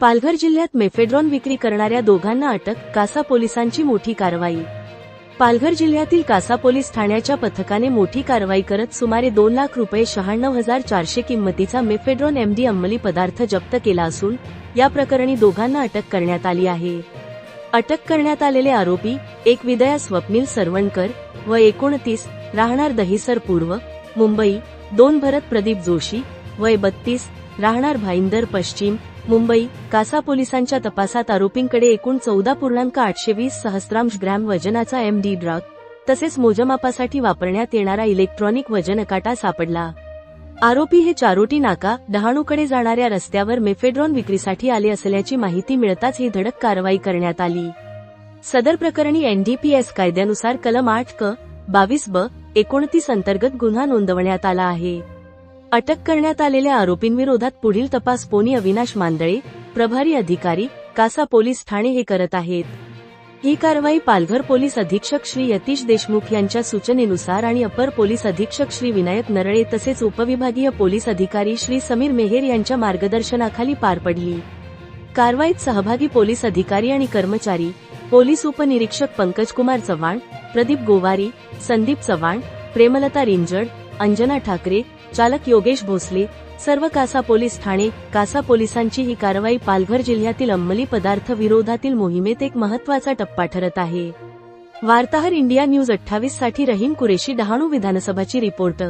पालघर जिल्ह्यात मेफेड्रॉन विक्री करणाऱ्या दोघांना अटक कासा पोलिसांची मोठी कारवाई. पालघर जिल्ह्यातील कासा पोलीस ठाण्याच्या पथकाने मोठी कारवाई करत सुमारे दोन लाख रुपये शहाण्णव हजार चारशे किंमतीचा मेफेड्रॉन एमडी अंमली पदार्थ जप्त केला असून या प्रकरणी दोघांना अटक करण्यात आली आहे. अटक करण्यात आलेले आरोपी एक विदया स्वप्नील सरवणकर व एकोणतीस राहणार दहिसर पूर्व मुंबई दोन भरत प्रदीप जोशी वय बत्तीस राहणार भाईंदर पश्चिम मुंबई कासा पोलिसांच्या तपासात आरोपींकडे एकूण चौदा पूर्णांक आठशे वीस सहस्रांश ग्रॅम वजनाचा एम डी ड्रग तसेच मोजमापासाठी वापरण्यात येणारा इलेक्ट्रॉनिक वजनकाटा सापडला. आरोपी हे चारोटी नाका डहाणूकडे जाणाऱ्या रस्त्यावर मेफेड्रॉन विक्रीसाठी आले असल्याची माहिती मिळताच ही धडक कारवाई करण्यात आली. सदर प्रकरणी एनडीपीएस कायद्यानुसार कलम आठ क बावीस ब एकोणतीस अंतर्गत गुन्हा नोंदवण्यात आला आहे. अटक करण्यात आलेल्या आरोपींविरोधात पुढील तपास पोनी अविनाश मांदळे प्रभारी अधिकारी कासा पोलीस ठाणे हे करत आहेत. ही कारवाई पालघर पोलीस अधीक्षक श्री यतीश देशमुख यांच्या सूचनेनुसार आणि अपर पोलीस अधीक्षक श्री विनायक नरळे तसेच उपविभागीय पोलीस अधिकारी श्री समीर मेहेर यांच्या मार्गदर्शनाखाली पार पडली. कारवाईत सहभागी पोलीस अधिकारी आणि कर्मचारी पोलीस उपनिरीक्षक पंकज कुमार चव्हाण प्रदीप गोवारी संदीप चव्हाण प्रेमलता रिंजड अंजना ठाकरे चालक योगेश भोसले सर्व कासा पोलीस ठाणे कासा पोलिसांची ही कारवाई पालघर जिल्ह्यातील अंमली पदार्थ विरोधातील मोहिमेत एक महत्त्वाचा टप्पा ठरत आहे. वार्ताहर इंडिया न्यूज अठ्ठावीससाठी रहीम कुरेशी डहाणू विधानसभाची रिपोर्ट